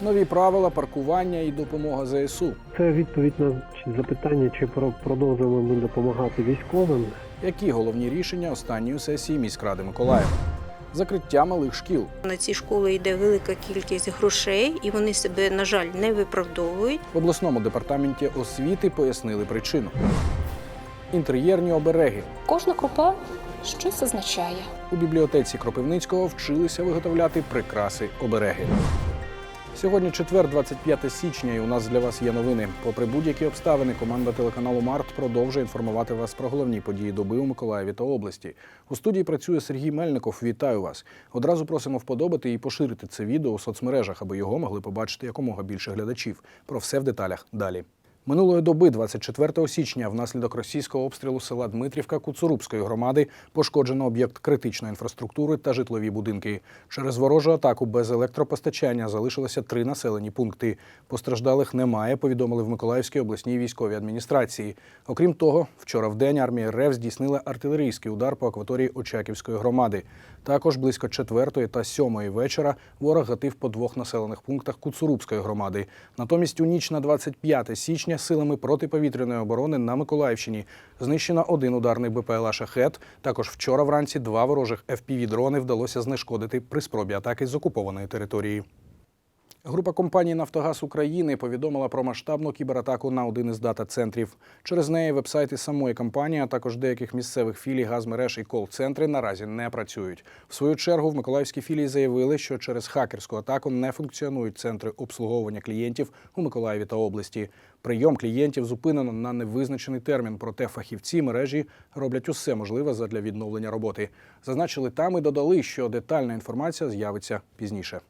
нові правила паркування і допомога ЗСУ. Це відповідь на запитання, чи про- продовжуємо ми допомагати військовим. Які головні рішення останньої сесії міськради Миколаєва? Закриття малих шкіл, На ці школи йде велика кількість грошей, і вони себе, на жаль, не виправдовують. в обласному департаменті освіти пояснили причину. Інтер'єрні обереги Кожна крупа щось означає. у бібліотеці Кропивницького вчилися виготовляти прикраси обереги. Сьогодні четвер, 25 січня, і у нас для вас є новини. Попри будь-які обставини, команда телеканалу Март продовжує інформувати вас про головні події доби у Миколаєві та області. У студії працює Сергій Мельников. Вітаю вас. Одразу просимо вподобати і поширити це відео у соцмережах, аби його могли побачити якомога більше глядачів. Про все в деталях далі. Минулої доби, 24 січня, внаслідок російського обстрілу села Дмитрівка Куцурубської громади пошкоджено об'єкт критичної інфраструктури та житлові будинки. Через ворожу атаку без електропостачання залишилося три населені пункти. Постраждалих немає, повідомили в Миколаївській обласній військовій адміністрації. Окрім того, вчора в день армія РФ здійснила артилерійський удар по акваторії Очаківської громади. Також близько четвертої та сьомої вечора ворог гатив по двох населених пунктах Куцурубської громади. Натомість у ніч на 25 січня силами протиповітряної оборони на Миколаївщині знищено один ударний БПЛА «Шахет». Також вчора вранці два ворожих FPV-дрони вдалося знешкодити при спробі атаки з окупованої території. Група компаній Нафтогаз України повідомила про масштабну кібератаку на один із дата-центрів. Через неї вебсайти самої компанії, а також деяких місцевих філій газмереж і кол-центри наразі не працюють. В свою чергу в Миколаївській філії заявили, що через хакерську атаку не функціонують центри обслуговування клієнтів у Миколаєві та області. Прийом клієнтів зупинено на невизначений термін, проте фахівці мережі роблять усе можливе задля відновлення роботи. Зазначили там і додали, що детальна інформація з'явиться пізніше.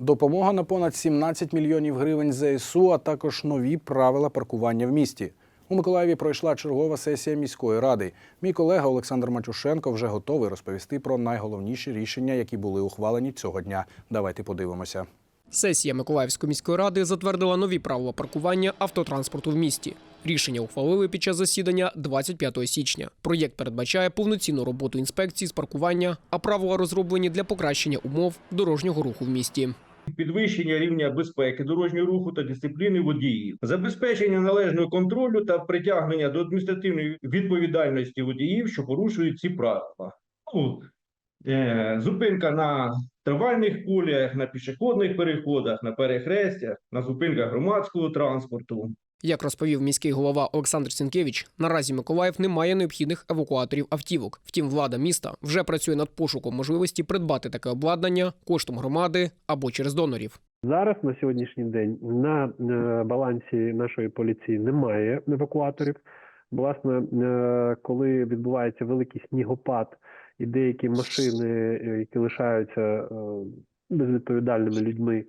Допомога на понад 17 мільйонів гривень ЗСУ, а також нові правила паркування в місті. У Миколаєві пройшла чергова сесія міської ради. Мій колега Олександр Матюшенко вже готовий розповісти про найголовніші рішення, які були ухвалені цього дня. Давайте подивимося. Сесія Миколаївської міської ради затвердила нові правила паркування автотранспорту в місті. Рішення ухвалили під час засідання 25 січня. Проєкт передбачає повноцінну роботу інспекції з паркування, а правила розроблені для покращення умов дорожнього руху в місті. Підвищення рівня безпеки дорожнього руху та дисципліни водіїв, забезпечення належного контролю та притягнення до адміністративної відповідальності водіїв, що порушують ці правила. Ну, е, зупинка на тривальних коліях, на пішохідних переходах, на перехрестях, на зупинках громадського транспорту. Як розповів міський голова Олександр Сінкевич, наразі Миколаїв не має необхідних евакуаторів автівок. Втім, влада міста вже працює над пошуком можливості придбати таке обладнання коштом громади або через донорів. Зараз на сьогоднішній день на е, балансі нашої поліції немає евакуаторів. Власне, е, коли відбувається великий снігопад і деякі машини, е, які лишаються безвідповідальними людьми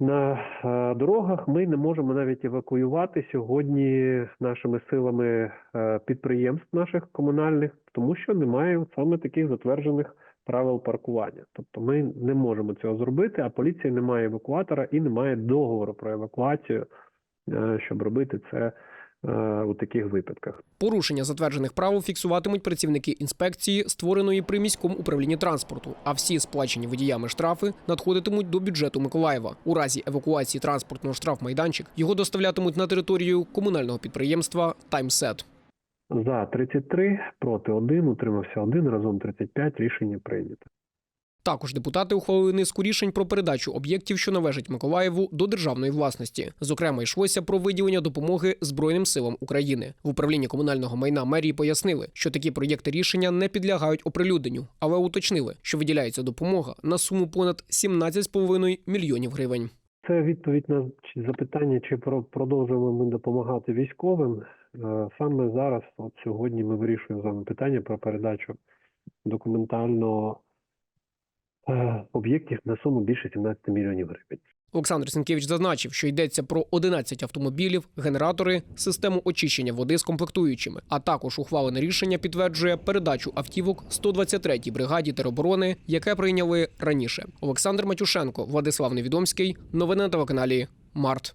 на е, дорогах, ми не можемо навіть евакуювати сьогодні нашими силами е, підприємств наших комунальних, тому що немає саме таких затверджених правил паркування. Тобто ми не можемо цього зробити, а поліція не має евакуатора і не має договору про евакуацію, е, щоб робити це у таких випадках. Порушення затверджених правил фіксуватимуть працівники інспекції, створеної при міському управлінні транспорту. А всі сплачені водіями штрафи надходитимуть до бюджету Миколаєва. У разі евакуації транспортного штрафмайданчик його доставлятимуть на територію комунального підприємства Таймсет. За 33, проти 1, утримався 1, разом 35, рішення прийнято. Також депутати ухвалили низку рішень про передачу об'єктів, що належать Миколаєву, до державної власності. Зокрема, йшлося про виділення допомоги Збройним силам України. В управлінні комунального майна мерії пояснили, що такі проєкти рішення не підлягають оприлюдненню, але уточнили, що виділяється допомога на суму понад 17,5 мільйонів гривень. Це відповідь на запитання, чи про- продовжуємо ми допомагати військовим. Е, Саме зараз, от сьогодні, ми вирішуємо з вами питання про передачу документально е, об'єктів на суму більше 17 мільйонів гривень. Олександр Сінкевич зазначив, що йдеться про 11 автомобілів, генератори, систему очищення води з комплектуючими. А також ухвалене рішення підтверджує передачу автівок 123-й бригаді тероборони, яке прийняли раніше. Олександр Матюшенко, Владислав Невідомський. Новини на телеканалі Март.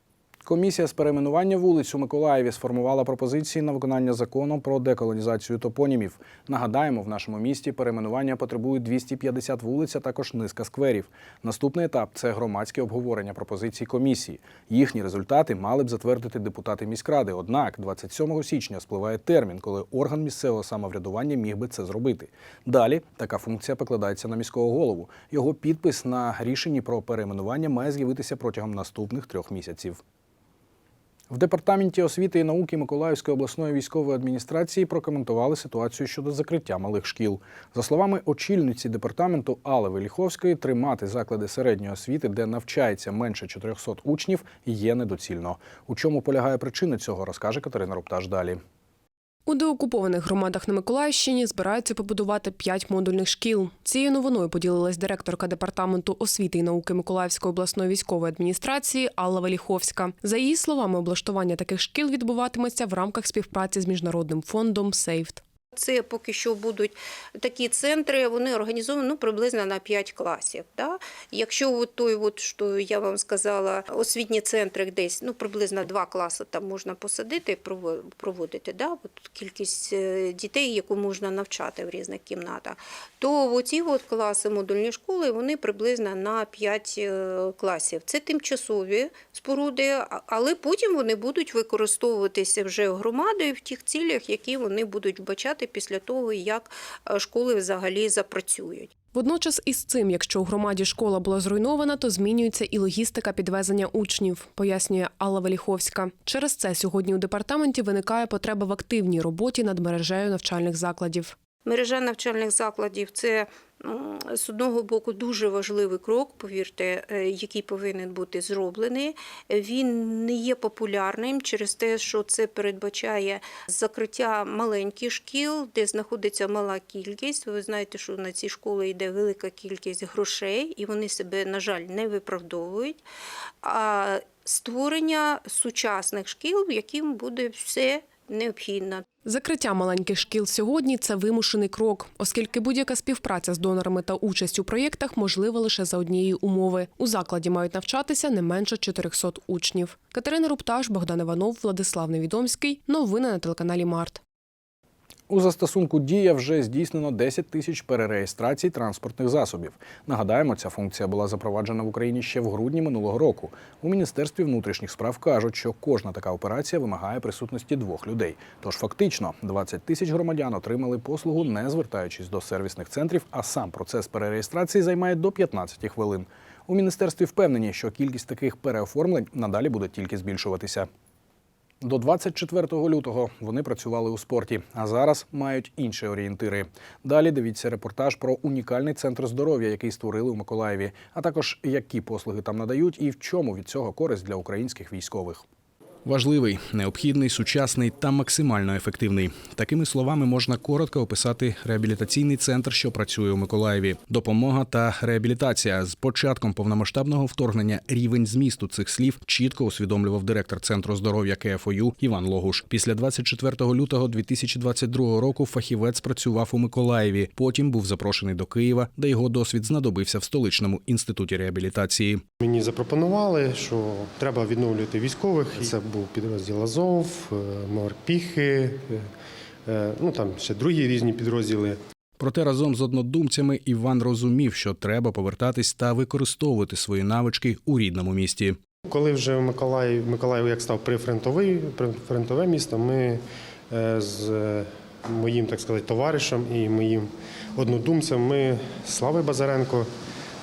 Комісія з перейменування вулиць у Миколаєві сформувала пропозиції на виконання закону про деколонізацію топонімів. Нагадаємо, в нашому місті перейменування потребують 250 вулиць, а також низка скверів. Наступний етап це громадське обговорення пропозицій комісії. Їхні результати мали б затвердити депутати міськради. Однак 27 січня спливає термін, коли орган місцевого самоврядування міг би це зробити. Далі така функція покладається на міського голову. Його підпис на рішенні про перейменування має з'явитися протягом наступних трьох місяців. В департаменті освіти і науки Миколаївської обласної військової адміністрації прокоментували ситуацію щодо закриття малих шкіл. За словами очільниці департаменту Алли Веліховської, тримати заклади середньої освіти, де навчається менше 400 учнів, є недоцільно. У чому полягає причина цього, розкаже Катерина Рупташ далі. У деокупованих громадах на Миколаївщині збираються побудувати п'ять модульних шкіл. Цією новиною поділилась директорка департаменту освіти і науки Миколаївської обласної військової адміністрації Алла Веліховська. За її словами, облаштування таких шкіл відбуватиметься в рамках співпраці з міжнародним фондом «Сейфт». Це поки що будуть такі центри, вони організовані ну, приблизно на 5 класів. Да? Якщо от той, от, що я вам сказала, освітні центри десь ну, приблизно 2 класи там можна посадити, прово- проводити, да? от кількість е, дітей, яку можна навчати в різних кімнатах, то оці от класи модульні школи вони приблизно на 5 е, класів. Це тимчасові споруди, але потім вони будуть використовуватися вже громадою в тих цілях, які вони будуть вбачати після того, як е, школи взагалі запрацюють. Водночас із цим, якщо у громаді школа була зруйнована, то змінюється і логістика підвезення учнів, пояснює Алла Веліховська. Через це сьогодні у департаменті виникає потреба в активній роботі над мережею навчальних закладів. Мережа навчальних закладів це з одного боку дуже важливий крок, повірте, е, який повинен бути зроблений. Він не є популярним через те, що це передбачає закриття маленьких шкіл, де знаходиться мала кількість. Ви знаєте, що на ці школи йде велика кількість грошей, і вони себе, на жаль, не виправдовують. А створення сучасних шкіл, в яким буде все необхідно. Закриття маленьких шкіл сьогодні це вимушений крок, оскільки будь-яка співпраця з донорами та участь у проєктах можлива лише за однієї умови. У закладі мають навчатися не менше 400 учнів. Катерина Рупташ, Богдан Іванов, Владислав Невідомський. Новини на телеканалі Март. У застосунку Дія вже здійснено 10 тисяч перереєстрацій транспортних засобів. Нагадаємо, ця функція була запроваджена в Україні ще в грудні минулого року. У міністерстві внутрішніх справ кажуть, що кожна така операція вимагає присутності двох людей. Тож фактично 20 тисяч громадян отримали послугу, не звертаючись до сервісних центрів. А сам процес перереєстрації займає до 15 хвилин. У міністерстві впевнені, що кількість таких переоформлень надалі буде тільки збільшуватися. До 24 лютого вони працювали у спорті, а зараз мають інші орієнтири. Далі дивіться репортаж про унікальний центр здоров'я, який створили у Миколаєві, а також які послуги там надають і в чому від цього користь для українських військових. Важливий, необхідний, сучасний та максимально ефективний. Такими словами можна коротко описати реабілітаційний центр, що працює у Миколаєві. Допомога та реабілітація з початком повномасштабного вторгнення рівень змісту цих слів чітко усвідомлював директор центру здоров'я КФОЮ Іван Логуш. Після 24 лютого 2022 року фахівець працював у Миколаєві. Потім був запрошений до Києва, де його досвід знадобився в столичному інституті реабілітації. Мені запропонували, що треба відновлювати військових. Це був підрозділ Азов, е, Морпіхи, е, е, ну там ще другі різні підрозділи. Проте разом з однодумцями Іван розумів, що треба повертатись та використовувати свої навички у рідному місті. Коли вже Миколаїв, Миколаїв як став прифронтовий, прифронтове місто, ми з моїм, так сказати, товаришем і моїм однодумцем, ми Слави Базаренко.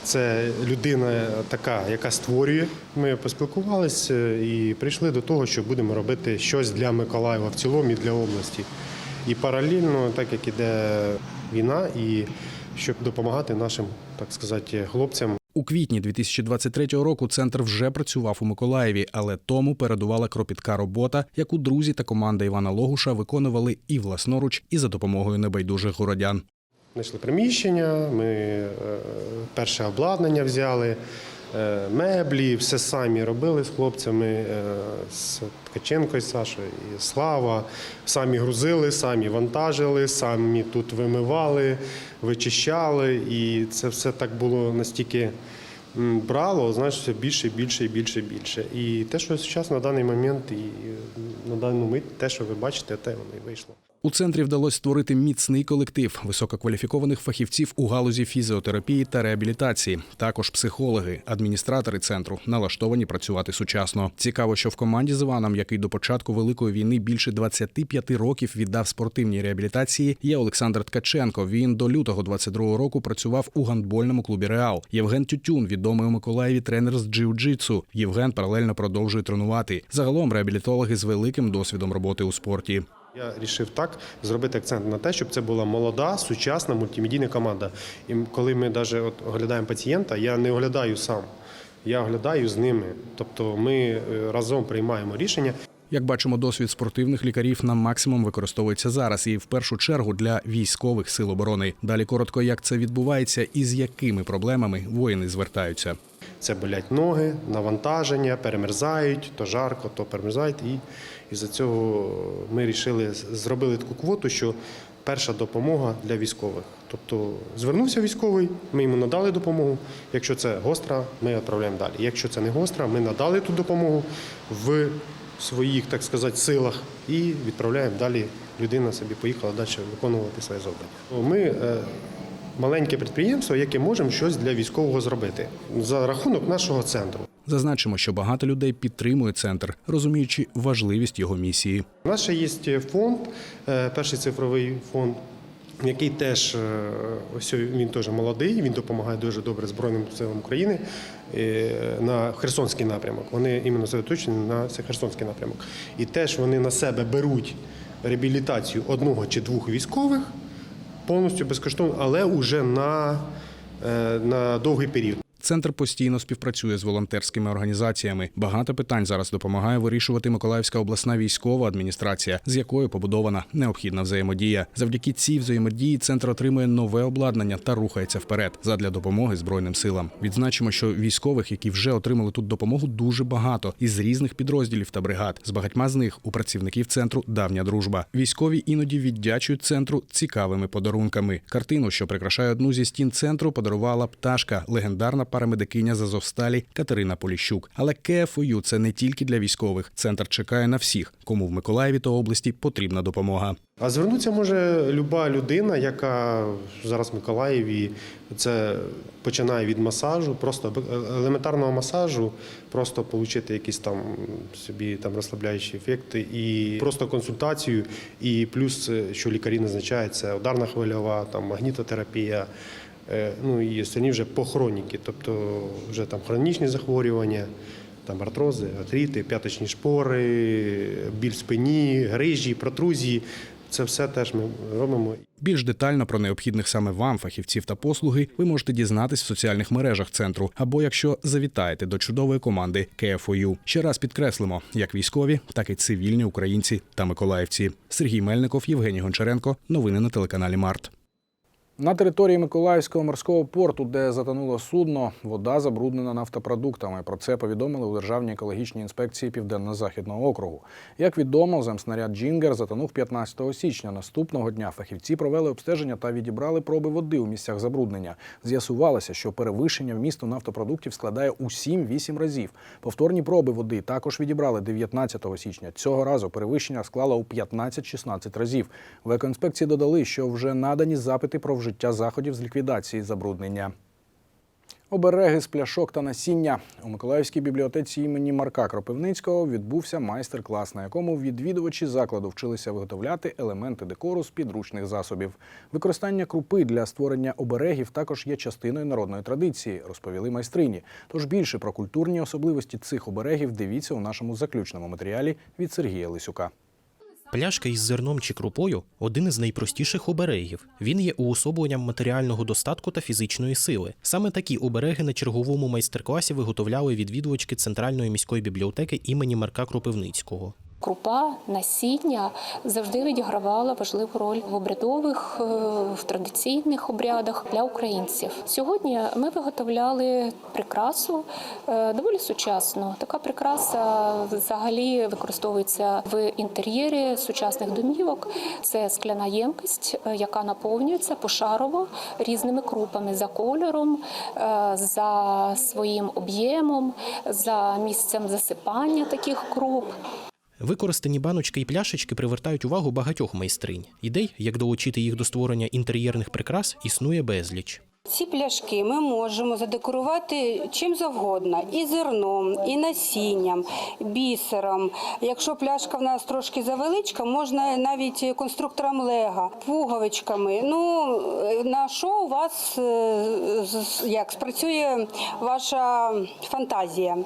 Це людина така, яка створює. Ми поспілкувалися і прийшли до того, що будемо робити щось для Миколаєва в цілому і для області. І паралельно, так як іде війна, і щоб допомагати нашим, так сказати, хлопцям У квітні 2023 року центр вже працював у Миколаєві, але тому передувала кропітка робота, яку друзі та команда Івана Логуша виконували і власноруч, і за допомогою небайдужих городян. Знайшли приміщення, ми е, перше обладнання взяли, е, меблі, все самі робили з хлопцями, е, з Ткаченко і Сашою, і Слава. Самі грузили, самі вантажили, самі тут вимивали, вичищали. І це все так було настільки брало, знаєш, все більше, більше і більше більше. І те, що зараз на даний момент і на дану мить, те, що ви бачите, те воно і вийшло. У центрі вдалося створити міцний колектив висококваліфікованих фахівців у галузі фізіотерапії та реабілітації. Також психологи, адміністратори центру налаштовані працювати сучасно. Цікаво, що в команді з Іваном, який до початку великої війни більше 25 років віддав спортивній реабілітації, є Олександр Ткаченко. Він до лютого 22-го року працював у гандбольному клубі Реал. Євген Тютюн, відомий у Миколаєві тренер з джиу-джитсу. Євген паралельно продовжує тренувати. Загалом реабілітологи з великим досвідом роботи у спорті. Я вирішив так зробити акцент на те, щоб це була молода, сучасна мультимедійна команда. І коли ми навіть от оглядаємо пацієнта, я не оглядаю сам, я оглядаю з ними. Тобто ми е, разом приймаємо рішення. Як бачимо, досвід спортивних лікарів на максимум використовується зараз і в першу чергу для військових сил оборони. Далі коротко, як це відбувається і з якими проблемами воїни звертаються. Це болять ноги, навантаження, перемерзають, то жарко, то перемерзають. І із-за цього ми вирішили, зробили таку квоту, що перша допомога для військових. Тобто звернувся військовий, ми йому надали допомогу. Якщо це гостра, ми відправляємо далі. Якщо це не гостра, ми надали ту допомогу в своїх, так сказати, силах і відправляємо далі. Людина собі поїхала далі виконувати своє завдання. Ми е, маленьке підприємство, яке можемо щось для військового зробити за рахунок нашого центру. Зазначимо, що багато людей підтримує центр, розуміючи важливість його місії. У нас ще є фонд, е, перший цифровий фонд. Який теж е, ось він теж молодий, він допомагає дуже добре Збройним силам України е, на Херсонський напрямок. Вони іменно заточені на Херсонський напрямок. І теж вони на себе беруть реабілітацію одного чи двох військових повністю безкоштовно, але вже на, е, на довгий період. Центр постійно співпрацює з волонтерськими організаціями. Багато питань зараз допомагає вирішувати Миколаївська обласна військова адміністрація, з якою побудована необхідна взаємодія. Завдяки цій взаємодії центр отримує нове обладнання та рухається вперед задля допомоги збройним силам. Відзначимо, що військових, які вже отримали тут допомогу, дуже багато із різних підрозділів та бригад. З багатьма з них у працівників центру давня дружба. Військові іноді віддячують центру цікавими подарунками. Картину, що прикрашає одну зі стін центру, подарувала пташка, легендарна парамедикиня з Азовсталі Катерина Поліщук. Але КФУ – це не тільки для військових. Центр чекає на всіх, кому в Миколаєві та області потрібна допомога. А звернутися може люба людина, яка зараз в Миколаєві. Це починає від масажу, просто елементарного масажу, просто отримати якісь там собі там розслабляючі ефекти, і просто консультацію. І плюс, е, що лікарі назначають, це ударна хвильова, там магнітотерапія. Е, Ну і останні вже по хроніки, тобто вже там хронічні захворювання. Там артрози, артрити, п'яточні шпори, біль спині, грижі, протрузії. Це все теж ми робимо. Більш детально про необхідних саме вам фахівців та послуги ви можете дізнатись в соціальних мережах центру, або якщо завітаєте до чудової команди КФОЮ. Ще раз підкреслимо, як військові, так і цивільні українці та миколаївці. Сергій Мельников, Євгеній Гончаренко. Новини на телеканалі Март. На території Миколаївського морського порту, де затонуло судно, вода забруднена нафтопродуктами. Про це повідомили у Державній екологічній інспекції Південно-Західного округу. Як відомо, земснаряд Джінгер затонув 15 січня. Наступного дня фахівці провели обстеження та відібрали проби води у місцях забруднення. З'ясувалося, що перевищення вмісту нафтопродуктів складає у 7-8 разів. Повторні проби води також відібрали 19 січня. Цього разу перевищення склало у 15-16 разів. В екоінспекції додали, що вже надані запити про вжиття заходів з ліквідації забруднення. Обереги з пляшок та насіння у Миколаївській бібліотеці імені Марка Кропивницького відбувся майстер-клас, на якому відвідувачі закладу вчилися виготовляти елементи декору з підручних засобів. Використання крупи для створення оберегів також є частиною народної традиції, розповіли майстрині. Тож більше про культурні особливості цих оберегів дивіться у нашому заключному матеріалі від Сергія Лисюка. Пляшка із зерном чи крупою один із найпростіших оберегів. Він є уособленням матеріального достатку та фізичної сили. Саме такі обереги на черговому майстер-класі виготовляли відвідувачки Центральної міської бібліотеки імені Марка Кропивницького. Крупа, насіння завжди відігравала важливу роль в обрядових, е, в традиційних обрядах для українців. Сьогодні ми виготовляли прикрасу е, доволі сучасну. Така прикраса взагалі використовується в інтер'єрі сучасних домівок. Це скляна ємкість, е, яка наповнюється пошарово різними крупами за кольором, за своїм об'ємом, за місцем засипання таких круп. Використані баночки і пляшечки привертають увагу багатьох майстринь. Ідей, як долучити їх до створення інтер'єрних прикрас, існує безліч. Ці пляшки ми можемо задекорувати чим завгодно: і зерном, і насінням, бісером. Якщо пляшка в нас трошки завеличка, можна навіть конструктором лего, пуговичками. Ну на що у вас е, як спрацює ваша фантазія?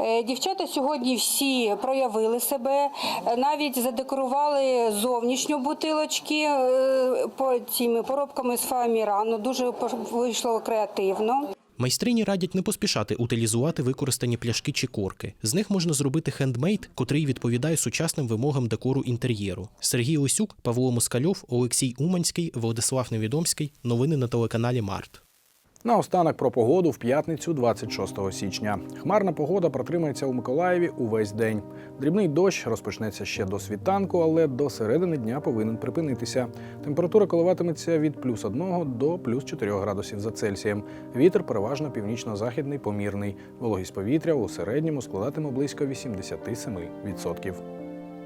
Е, Дівчата сьогодні всі проявили себе, е, навіть задекорували зовнішню бутилочки е, по цими поробками з фоамірану. Дуже вийшло креативно. Майстрині радять не поспішати утилізувати використані пляшки чи корки. З них можна зробити хендмейд, котрий відповідає сучасним вимогам декору інтер'єру. Сергій Осюк, Павло Москальов, Олексій Уманський, Владислав Невідомський. Новини на телеканалі Март. Наостанок про погоду в п'ятницю, 26 січня. Хмарна погода протримається у Миколаєві увесь день. Дрібний дощ розпочнеться ще до світанку, але до середини дня повинен припинитися. Температура коливатиметься від плюс 1 до плюс 4 градусів за Цельсієм. Вітер переважно північно-західний помірний. Вологість повітря у середньому складатиме близько 87%.